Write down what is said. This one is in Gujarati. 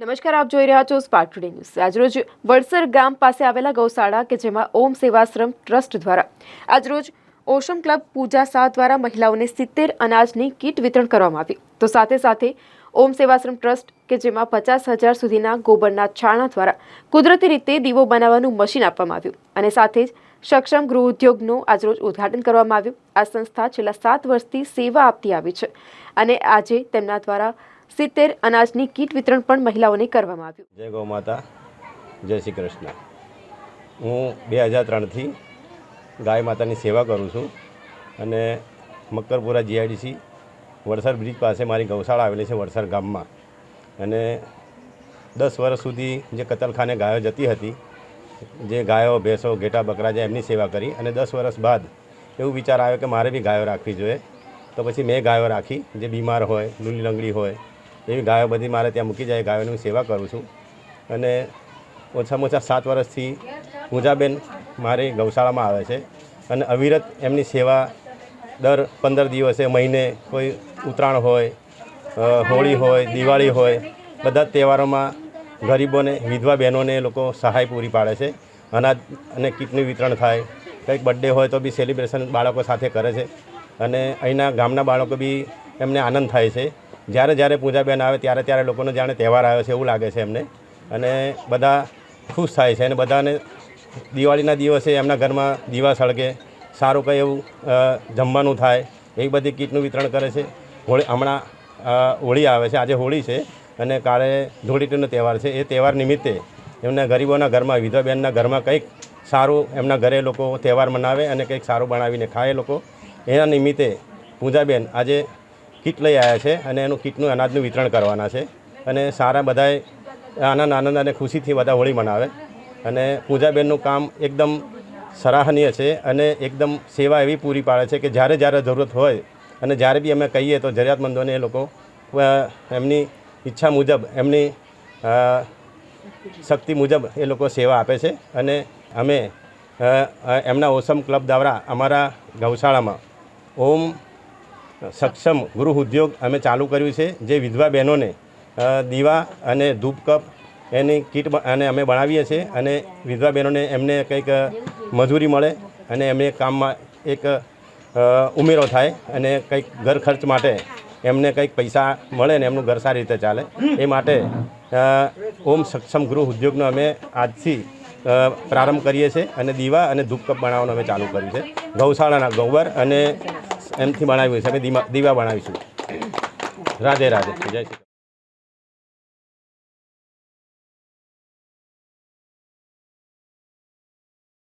નમસ્કાર, આપ જોઈ રહ્યા છો સ્પાર્ક ટુડે ન્યૂઝ આજરોજ વડસર ગામ પાસે આવેલા ગૌશાળા કે જેમાં ઓમ સેવાશ્રમ ટ્રસ્ટ દ્વારા આજરોજ ઓશમ ક્લબ પૂજા શાહ દ્વારા મહિલાઓને સિત્તેર અનાજની કીટ વિતરણ કરવામાં આવી. તો સાથે સાથે ઓમ સેવાશ્રમ ટ્રસ્ટ કે જેમાં પચાસ હજાર સુધીના ગોબરના છાણા દ્વારા કુદરતી રીતે દીવો બનાવવાનું મશીન આપવામાં આવ્યું. અને સાથે જ સક્ષમ ગૃહ ઉદ્યોગનું આજરોજ ઉદ્ઘાટન કરવામાં આવ્યું. આ સંસ્થા છેલ્લા સાત વર્ષથી સેવા આપતી આવી છે. અને આજે તેમના દ્વારા સિત્તેર અનાજની કીટ વિતરણ પણ મહિલાઓને કરવામાં આવ્યું. જય ગૌ માતા, જય શ્રી કૃષ્ણ. હું બે હજાર ત્રણથી ગાય માતાની સેવા કરું છું અને મક્કરપુરા જીઆઈડીસી વડસર બ્રિજ પાસે મારી ગૌશાળા આવેલી છે વડસર ગામમાં. અને દસ વર્ષ સુધી જે કતલખાને ગાયો જતી હતી, જે ગાયો, ભેંસો, ઘેટા, બકરા જે એમની સેવા કરી અને દસ વર્ષ બાદ એવું વિચાર આવ્યો કે મારે બી ગાયો રાખવી જોઈએ. તો પછી મેં ગાયો રાખી, જે બીમાર હોય, લૂલી લંગડી હોય એવી ગાયો બધી મારે ત્યાં મૂકી જાય, ગાયોની હું સેવા કરું છું. અને ઓછામાં ઓછા સાત વર્ષથી પૂજાબેન મારી ગૌશાળામાં આવે છે. અને અવિરત એમની સેવા દર પંદર દિવસે મહિને કોઈ ઉત્તરાયણ હોય હોળી હોય, દિવાળી હોય, બધા તહેવારોમાં ગરીબોને, વિધવા બહેનોને લોકો સહાય પૂરી પાડે છે. અનાજ અને કીટનું વિતરણ થાય. કંઈક બર્થડે હોય તો બી સેલિબ્રેશન બાળકો સાથે કરે છે. અને અહીંના ગામના બાળકો બી એમને આનંદ થાય છે. જ્યારે જ્યારે પૂજાબેન આવે ત્યારે ત્યારે લોકોને જાણે તહેવાર આવ્યો છે એવું લાગે છે એમને. અને બધા ખુશ થાય છે અને બધાને દિવાળીના દિવસે એમના ઘરમાં દીવા સળગે, સારું કંઈ એવું જમવાનું થાય, એવી બધી કીટનું વિતરણ કરે છે. હોળી હમણાં હોળી આવે છે, આજે હોળી છે અને કાલે ધૂળીટીનો તહેવાર છે. એ તહેવાર નિમિત્તે એમના ગરીબોના ઘરમાં, વિધવાબેનના ઘરમાં કંઈક સારું એમના ઘરે લોકો તહેવાર મનાવે અને કંઈક સારું બનાવીને ખાય લોકો. એના નિમિત્તે પૂજાબેન આજે કીટ લઈ આવ્યા છે અને એનું કીટનું અનાજનું વિતરણ કરવાના છે. અને સારા બધાએ આનંદ આનંદ અને ખુશીથી બધા હોળી મનાવે. અને પૂજાબેનનું કામ એકદમ સરાહનીય છે અને એકદમ સેવા એવી પૂરી પાડે છે કે જ્યારે જ્યારે જરૂરત હોય અને જ્યારે બી અમે કહીએ તો જરૂરિયાતમંદોને એ લોકો એમની ઈચ્છા મુજબ, એમની શક્તિ મુજબ એ લોકો સેવા આપે છે. અને અમે એમના ઓસમ ક્લબ દ્વારા અમારા ગૌશાળામાં ઓમ સક્ષમ ગૃહ ઉદ્યોગ અમે ચાલુ કર્યું છે. જે વિધવા બહેનોને દીવા અને ધૂપ કપ એની કીટ અને અમે બનાવીએ છીએ અને વિધવા બહેનોને એમને કંઈક મજૂરી મળે અને એમને કામમાં એક ઉમેરો થાય અને કંઈક ઘર ખર્ચ માટે એમને કંઈક પૈસા મળે ને એમનું ઘર સારી રીતે ચાલે. એ માટે ઓમ સક્ષમ ગૃહ ઉદ્યોગનો અમે આજથી પ્રારંભ કરીએ છીએ અને દીવા અને ધૂપ કપ બનાવવાનું અમે ચાલુ કર્યું છે. ગૌશાળાના ગૌબર અને એમથી બનાવ્યું છે. અમે દીવા બનાવીશું. રાધે રાધે. જય શ્રી.